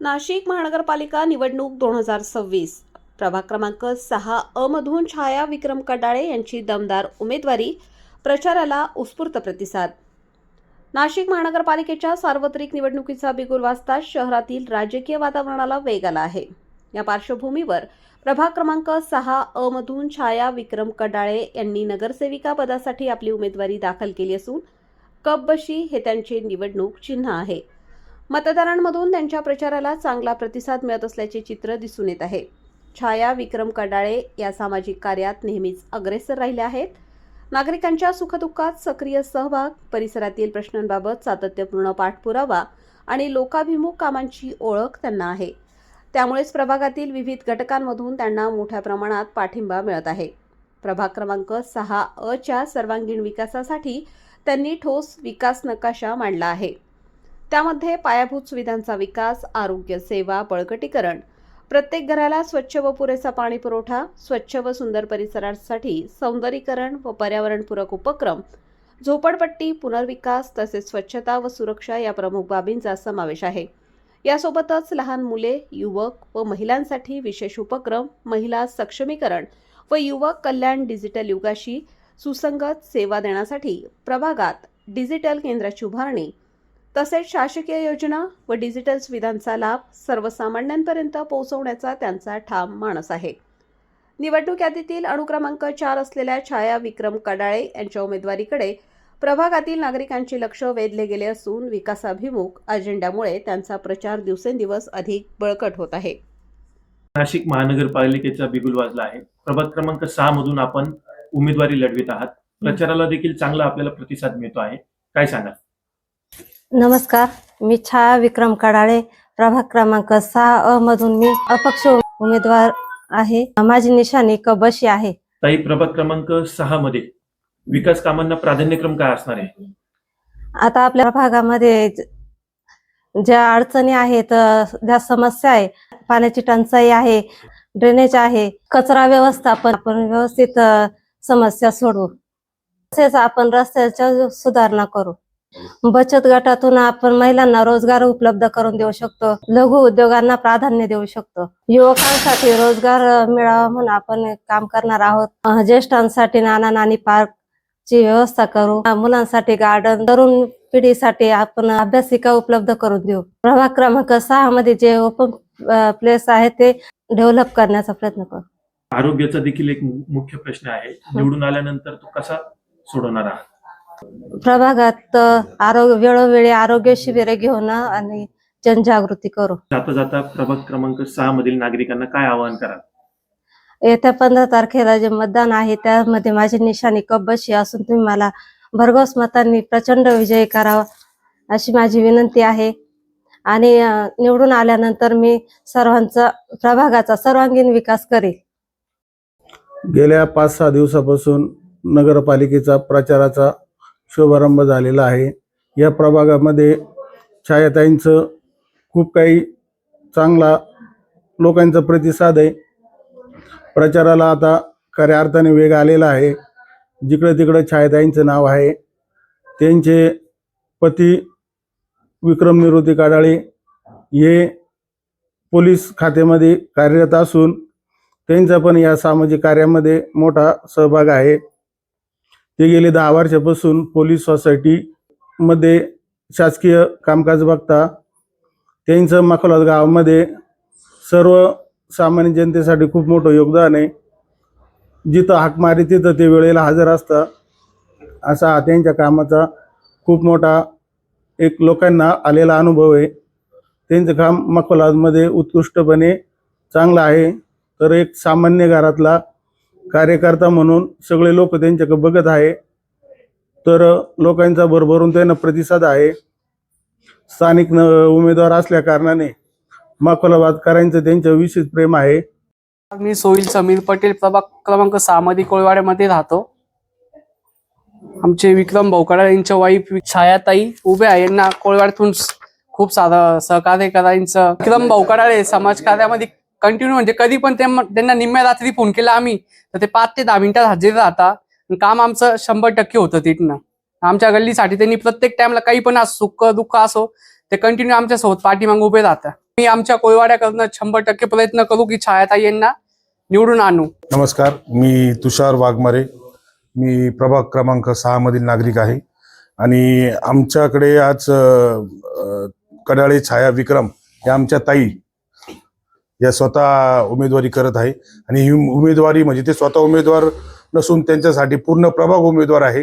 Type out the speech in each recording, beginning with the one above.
नाशिक महानगरपालिका निवडणूक दोन हजार सव्वीस. प्रभाग क्रमांक सहा अ मधून छाया विक्रम कडाळे यांची दमदार उमेदवारी प्रचाराला उत्स्फूर्त प्रतिसाद. नाशिक महानगरपालिकेच्या सार्वत्रिक निवडणुकीचा बिगुल वाजता शहरातील राजकीय वातावरणाला वेग आला आहे. या पार्श्वभूमीवर प्रभाग क्रमांक सहा अ मधून छाया विक्रम कडाळे यांनी नगरसेविका पदासाठी आपली उमेदवारी दाखल केली असून कपबशी हे त्यांचे निवडणूक चिन्ह आहे. मतदारांमधून त्यांच्या प्रचाराला चांगला प्रतिसाद मिळत असल्याचे चित्र दिसून येत आहे. छाया विक्रम कडाळे या सामाजिक कार्यात नेहमीच अग्रेसर राहिल्या आहेत. नागरिकांच्या सुखदुःखात सक्रिय सहभाग परिसरातील प्रश्नांबाबत सातत्यपूर्ण पाठपुरावा आणि लोकाभिमुख कामांची ओळख त्यांना आहे. त्यामुळेच प्रभागातील विविध घटकांमधून त्यांना मोठ्या प्रमाणात पाठिंबा मिळत आहे. प्रभाग क्रमांक सहा अ च्या सर्वांगीण विकासासाठी त्यांनी ठोस विकास नकाशा मांडला आहे. त्यामध्ये पायाभूत सुविधांचा विकास आरोग्य सेवा बळकटीकरण प्रत्येक घराला स्वच्छ व पुरेसा पाणी पुरवठा स्वच्छ व सुंदर परिसरासाठी सौंदर्यीकरण व पर्यावरणपूरक उपक्रम झोपडपट्टी पुनर्विकास तसेच स्वच्छता व सुरक्षा या प्रमुख बाबींचा समावेश आहे. यासोबतच लहान मुले युवक व महिलांसाठी विशेष उपक्रम महिला सक्षमीकरण व युवक कल्याण डिजिटल युगाशी सुसंगत सेवा देण्यासाठी प्रभागात डिजिटल केंद्राची उभारणी तसेच शासकीय योजना व डिजिटल सुविधांचा लाभ सर्वसामान्यांपर्यंत पोहोचवण्याचा त्यांचा ठाम मानस आहे. निवडणूक यादीतील अणुक्रमांक चार असलेल्या छाया विक्रम कडाळे यांच्या उमेदवारीकडे प्रभागातील नागरिकांचे लक्ष वेधले गेले असून विकासाभिमुख अजेंड्यामुळे त्यांचा प्रचार दिवसेंदिवस अधिक बळकट होत आहे. नाशिक महानगरपालिकेचा बिगुल वाजला आहे. प्रभाग क्रमांक सहा मधून आपण उमेदवारी लढवित आहात. प्रचाराला देखील चांगला आपल्याला प्रतिसाद मिळतो आहे. काय सांगा नमस्कार मी छाया विक्रम कडाळे प्रभाग क्रमांक सहा अ मधून मी अपक्ष उमेदवार आहे. माझी निशाणी कबशी आहे. ताई प्रभाग क्रमांक सहा मध्ये विकास कामांना प्राधान्यक्रम काय असणार आहे? आता आपल्या भागामध्ये ज्या अडचणी आहेत ज्या समस्या आहे पाण्याची टंचाई आहे ड्रेनेज आहे कचरा व्यवस्थापन आपण व्यवस्थित समस्या सोडवू. तसेच आपण रस्त्याच्या सुधारणा करू. बचत गटातून आपण महिलांना रोजगार उपलब्ध करून देऊ शकतो लघु उद्योगांना प्राधान्य देऊ शकतो. युवकांसाठी रोजगार मिळावा म्हणून आपण काम करणार आहोत. ज्येष्ठांसाठी नाना नानी पार्क ची व्यवस्था करू. मुलांसाठी गार्डन तरुण पिढीसाठी आपण अभ्यासिका उपलब्ध करून देऊ. प्रभाग क्रमांक सहा मध्ये जे ओपन प्लेस आहे ते डेव्हलप करण्याचा प्रयत्न करू. आरोग्याचा देखील एक मुख्य प्रश्न आहे. निवडून आल्यानंतर तो कसा सोडवणार आहात? प्रभागात आरोग्य वेळोवेळी आरोग्य शिबिरे घेऊन आणि जनजागृती करू. जाता जाता प्रभाग क्रमांक सहा मधील नागरिकांना काय आवाहन कराल? येत्या पंधरा तारखेला जे मतदान आहे त्यामध्ये माझी निशाणी कब्बशी असून तुम्ही मला भरघोस मतांनी प्रचंड विजयी करावा अशी माझी विनंती आहे. आणि निवडून आल्यानंतर मी सर्वांचा प्रभागाचा सर्वांगीण विकास करेल. गेल्या पाच सहा दिवसापासून नगरपालिकेचा प्रचाराचा शुभारंभ झालेला आहे. या प्रभागामध्ये छायाताईंचं खूप काही चांगला लोकांचा प्रतिसाद आहे. प्रचाराला आता खऱ्या अर्थाने वेग आलेला आहे. जिकडं तिकडं छायाताईंचं नाव आहे. त्यांचे पती विक्रम निवृत्ती काडाळे हे पोलीस खात्यामध्ये कार्यरत असून त्यांचा पण या सामाजिक कार्यामध्ये मोठा सहभाग आहे. ते गेले दहा वर्षापासून पोलीस सोसायटीमध्ये शासकीय कामकाज बघता त्यांचं मखलात गावामध्ये सर्व सामान्य जनतेसाठी खूप मोठं योगदान आहे. जिथं हाक मारी तिथं ते वेळेला हजर असतात. असा हा त्यांच्या कामाचा खूप मोठा एक लोकांना आलेला अनुभव आहे. त्यांचं काम मखलादमध्ये उत्कृष्टपणे चांगलं आहे. तर एक सामान्य घरातला कार्यकर्ता म्हणून सगळे लोक त्यांच्याकडे बघत आहे. तर लोकांचा भरभरून त्यांना प्रतिसाद आहे. स्थानिक न उमेदवार असल्या कारणाने माकोलाबादकरांचं त्यांच्या विशेष प्रेम आहे. मी सोहिल समीर पटेल प्रभाग क्रमांक सहा मध्ये कोळवाड्यामध्ये राहतो. आमचे विक्रम भोकडा यांच्या वाईफ छायाताई उभे आहे. यांना कोळवाड्यातून खूप सारं सहकार्य करायचं विक्रम भोकडाळे समाज कार्यामध्ये कंटिन्यू म्हणजे कधी पण त्यांना निम्म्या रात्री फोन केला आम्ही तर ते पाच ते दहा मिनिटात हजेर राहता. आणि काम आमचं शंभर टक्के होतं तिथनं. आमच्या गल्लीसाठी त्यांनी प्रत्येक टाइमला काही पण असो सुख दुःख असो ते कंटिन्यू आमच्यासोबत पाठीमागे उभे राहतात मी आमच्या कोयवाड्याकडनं शंभर टक्के प्रयत्न करू की छायाताई यांना निवडून आणू. नमस्कार मी तुषार वाघमारे. मी प्रभाग क्रमांक सहा मधील नागरिक आहे. आणि आमच्याकडे आज कडाळे छाया विक्रम या आमच्या ताई या स्वतः उमेदवारी करत आहे. आणि ही उमेदवारी म्हणजे ते स्वतः उमेदवार नसून त्यांच्यासाठी पूर्ण प्रभाग उमेदवार आहे.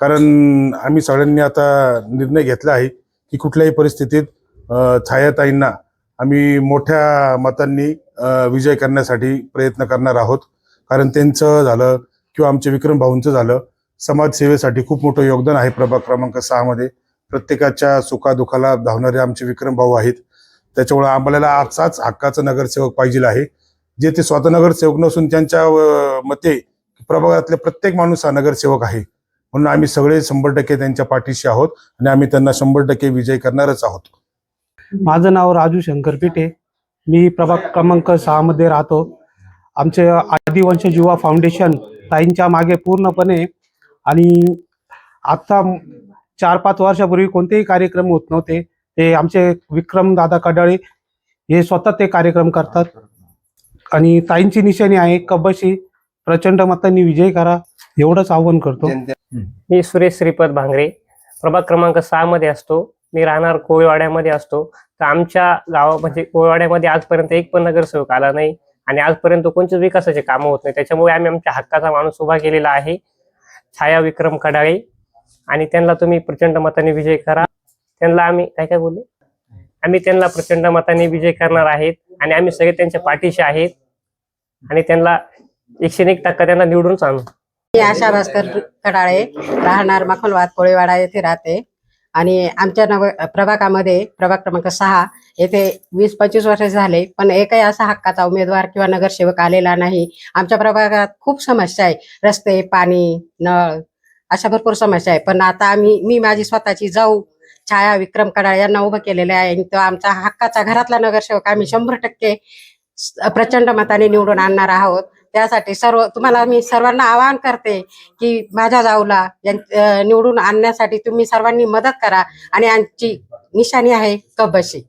कारण आम्ही सगळ्यांनी आता निर्णय घेतला आहे की कुठल्याही परिस्थितीत छायाताईंना आम्ही मोठ्या मतांनी विजय करण्यासाठी प्रयत्न करणार आहोत. कारण त्यांचं झालं किंवा आमच्या विक्रम भाऊंचं झालं समाजसेवेसाठी खूप मोठं योगदान आहे प्रभाग क्रमांक सहामध्ये प्रत्येकाच्या सुखादुखाला धावणारे आमचे विक्रम भाऊ आहेत. त्याच्यामुळे आम्हाला असाच हक्काचा नगरसेवक पाहिजे आहे. जे ते स्वतः नगरसेवक नसून त्यांच्या मते प्रभागातले प्रत्येक माणूस हा नगरसेवक आहे. म्हणून आम्ही सगळे शंभर टक्के त्यांच्या पाठीशी आहोत आणि आम्ही त्यांना शंभर टक्के विजय करणारच आहोत. माझं नाव राजू शंकर पिटे मी प्रभाग क्रमांक सहा मध्ये राहतो. आमचे आदिवंश युवा फाउंडेशन ताईंच्या मागे पूर्णपणे आणि आता चार पाच वर्षापूर्वी कोणतेही कार्यक्रम होत नव्हते. ते आमचे विक्रम दादा कडाळे हे स्वतः ते कार्यक्रम करतात. आणि ताईंची निशाणी आहे कबशी प्रचंड मतांनी विजय करा एवढंच आव्हान करतो. मी सुरेश श्रीपद भांगरे. प्रभाग क्रमांक सहा मध्ये असतो. मी राहणार कोळीवाड्यामध्ये असतो. तर आमच्या गावा म्हणजे कोळीवाड्यामध्ये आजपर्यंत एक पण नगरसेवक आला नाही आणि आजपर्यंत कोणतेच विकासाचे कामं होत नाही. त्याच्यामुळे आम्ही आमच्या हक्काचा माणूस उभा केलेला आहे. छाया विक्रम कडाळे. आणि त्यांना तुम्ही प्रचंड मताने विजय करा. त्यांना आम्ही काय काय बोलले? आम्ही त्यांना प्रचंड मताने विजय करणार आहेत आणि आम्ही सगळे त्यांच्या पाठीशी आहेत आणि त्यांना एकशे एक टक्का त्यांना निवडून आणू. मी आशा भास्कर कडाळे राहणार मखलवाद कोळीवाडा येथे राहते. आणि आमच्या नव प्रभागामध्ये प्रभाग क्रमांक सहा येथे वीस पंचवीस वर्ष झाले पण एकही असा हक्काचा उमेदवार किंवा नगरसेवक आलेला नाही. आमच्या प्रभागात खूप समस्या आहे. रस्ते पाणी नळ अशा भरपूर समस्या आहे. पण आता आम्ही मी माझी स्वतःची जाऊ छाया विक्रम कडाळ यांना उभं केलेले आहे. आणि तो आमचा हक्काचा घरातला नगरसेवक. आम्ही शंभर टक्के प्रचंड मताने निवडून आणणार आहोत. त्यासाठी सर्व तुम्हाला मी सर्वांना आवाहन करते की माझ्या जाऊला निवडून आणण्यासाठी तुम्ही सर्वांनी मदत करा. आणि आमची निशाणी आहे कबशी.